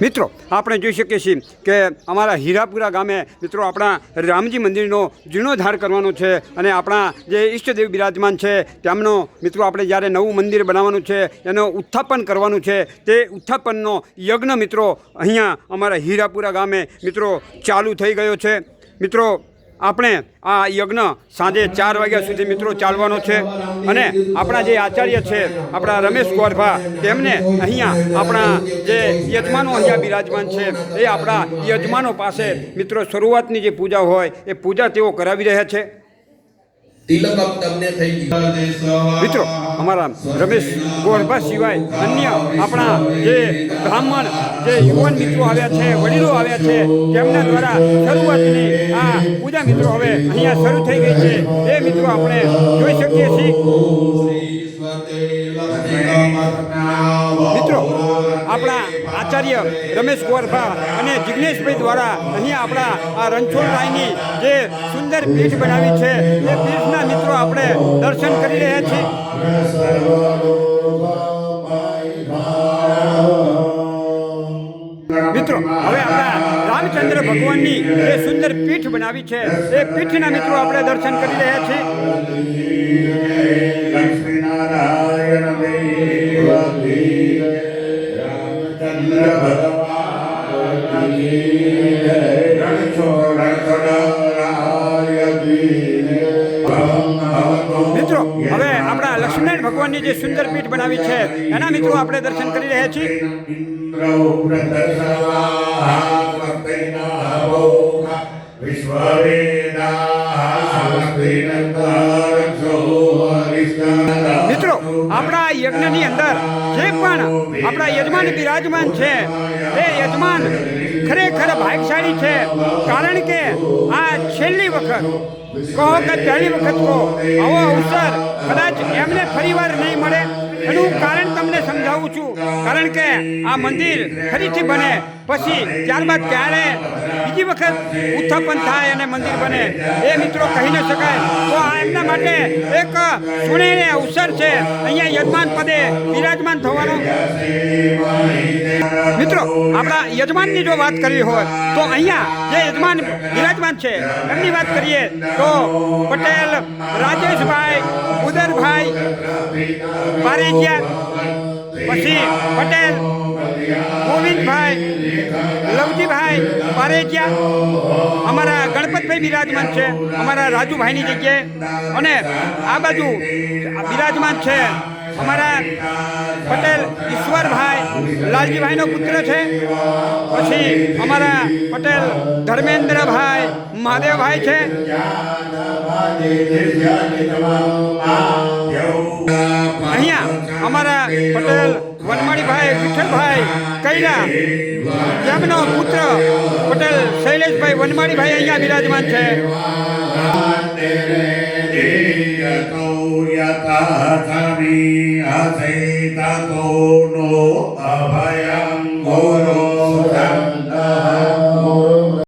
મિત્રો, આપણે જોઈ શકીએ છીએ કે અમારા હીરાપુરા ગામે, મિત્રો, આપણા રામજી મંદિરનો જીર્ણોદ્ધાર કરવાનો છે અને આપણા જે ઈષ્ટદેવ બિરાજમાન છે, તેમનો, મિત્રો, આપણે જ્યારે નવું મંદિર બનાવવાનું છે, એનો ઉત્થાપન કરવાનું છે, તે ઉત્થાપનનો યજ્ઞ, મિત્રો, અહીંયા અમારા હીરાપુરા ગામે, મિત્રો, ચાલુ થઈ ગયો છે. મિત્રો આપણે આ યજ્ઞ સાંજે ચાર વાગ્યા સુધી મિત્રો ચાલવાનો છે. અને આપણા જે આચાર્ય છે, આપણા રમેશ ગોરભા, તેમને અહીંયા આપણા જે યજમાનો અહીંયા બિરાજમાન છે, એ આપણા યજમાનો પાસે મિત્રો શરૂઆતની જે પૂજા હોય, એ પૂજા તેઓ કરાવી રહ્યા છે. તિલક અપ તમને થઈ ગયું. મિત્રો અમારા રમેશ ગોરભા સિવાય અન્ય આપણા જે બ્રાહ્મણ જે યુવાન મિત્રો આવ્યા છે વડીલો આવ્યા છે તેમના દ્વારા શરૂઆતની આ પૂજા મિત્રો હવે અહીંયા શરૂ થઈ ગઈ છે. એ મિત્રો આપણે જોઈ શકીએ છીએ. આપણા આચાર્ય રમેશ ગોરભા અને જિજ્ઞેશભાઈ દ્વારા અહીં આપણા આ રણછોડરાયની જે સુંદર પીઠ બનાવી છે, એ પીઠના મિત્રો આપણે દર્શન કરી રહ્યા છીએ. મિત્રો, હવે આપણા રામચંદ્ર ભગવાનની જે સુંદર પીઠ બનાવી છે, એ પીઠના મિત્રો આપણે દર્શન કરી રહ્યા છીએ. મિત્રો, હવે આપણા લક્ષ્મીનારાયણ ભગવાનની જે સુંદર પીઠ બનાવી છે, એના મિત્રો આપણે દર્શન કરી રહ્યા છીએ. મિત્રો, આપણા યજ્ઞની અંદર જે પણ આપણા યજમાન બિરાજમાન છે, એ યજમાન ખરેખર ભાગ્યશાળી છે. કારણ કે આ છેલ્લી વખત, કહો કે પહેલી વખત કહો, આવો અવસર કદાચ એમને ફરીવાર નહીં મળે. એનું કારણ તમને સમજાવું છું. કારણ કે આ મંદિર ફરીથી બને, પછી ત્યારબાદ ક્યારે બીજી વખત ઉત્થાપન થાય અને મંદિર બને, એ મિત્રો કહી ન શકાય. તો આ એમના માટે એક સુનેરી અવસર છે. અહીંયા યજમાન પદે બિરાજમાન થવાનો. મિત્રો, આપણા યજમાનની જો વાત કરવી હોય, તો અહીંયા જે યજમાન બિરાજમાન છે, એમની વાત કરીએ તો પટેલ, રાજેશભાઈ, ઉદરભાઈ પારેજિયા પછી પટેલ, ગોવિંદભાઈ, લવજીભાઈ, પારેજિયા, અમારા ગણપતભાઈ બિરાજમાન છે, અમારા રાજુભાઈની જગ્યાએ. અને આ બાજુ બિરાજમાન છે અમારા પટેલ ઈશ્વરભાઈ, લાલજીભાઈનો પુત્ર છે. પછી અમારા પટેલ ધર્મેન્દ્રભાઈ, મહાદેવભાઈ છે. પટેલ વનમાળીભાઈ વિઠ્ઠલભાઈ કૈલા તેમનો પુત્ર પટેલ શૈલેષભાઈ વનમાળીભાઈ અહીંયા બિરાજમાન છે. યથા